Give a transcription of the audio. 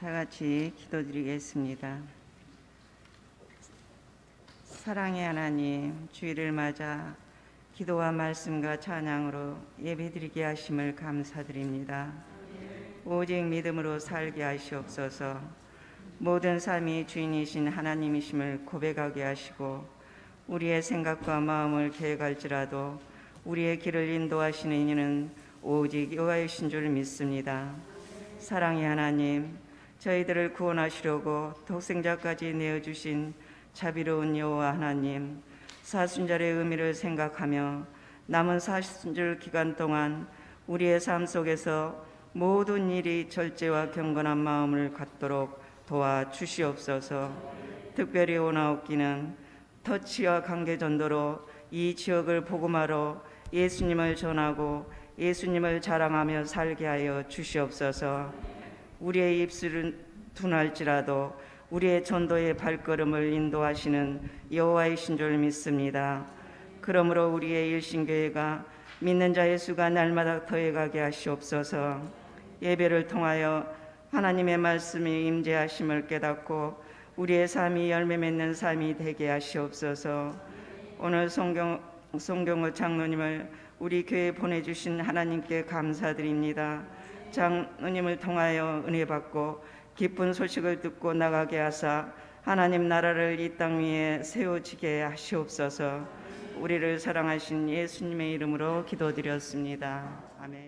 다 같이 기도드리겠습니다. 사랑의 하나님, 주일을 맞아 기도와 말씀과 찬양으로 예배드리게 하심을 감사드립니다. 오직 믿음으로 살게 하시옵소서. 모든 삶이 주인이신 하나님이심을 고백하게 하시고 우리의 생각과 마음을 계획할지라도 우리의 길을 인도하시는 이는 오직 여호와이신 줄 믿습니다. 사랑의 하나님, 저희들을 구원하시려고 독생자까지 내어주신 자비로운 여호와 하나님, 사순절의 의미를 생각하며 남은 사순절 기간 동안 우리의 삶 속에서 모든 일이 절제와 경건한 마음을 갖도록 도와 주시옵소서. 특별히 오나옵기는 터치와 관계 전도로 이 지역을 복음하러 예수님을 전하고 예수님을 자랑하며 살게 하여 주시옵소서. 우리의 입술은 둔할지라도 우리의 전도의 발걸음을 인도하시는 여호와이신 줄 믿습니다. 그러므로 우리의 일신교회가 믿는 자의 수가 날마다 더해가게 하시옵소서. 예배를 통하여 하나님의 말씀이 임재하심을 깨닫고 우리의 삶이 열매 맺는 삶이 되게 하시옵소서. 오늘 성경 송경호 장로님을 우리 교회에 보내주신 하나님께 감사드립니다. 장로님을 통하여 은혜 받고 기쁜 소식을 듣고 나가게 하사 하나님 나라를 이 땅 위에 세워지게 하시옵소서. 우리를 사랑하신 예수님의 이름으로 기도드렸습니다. 아멘.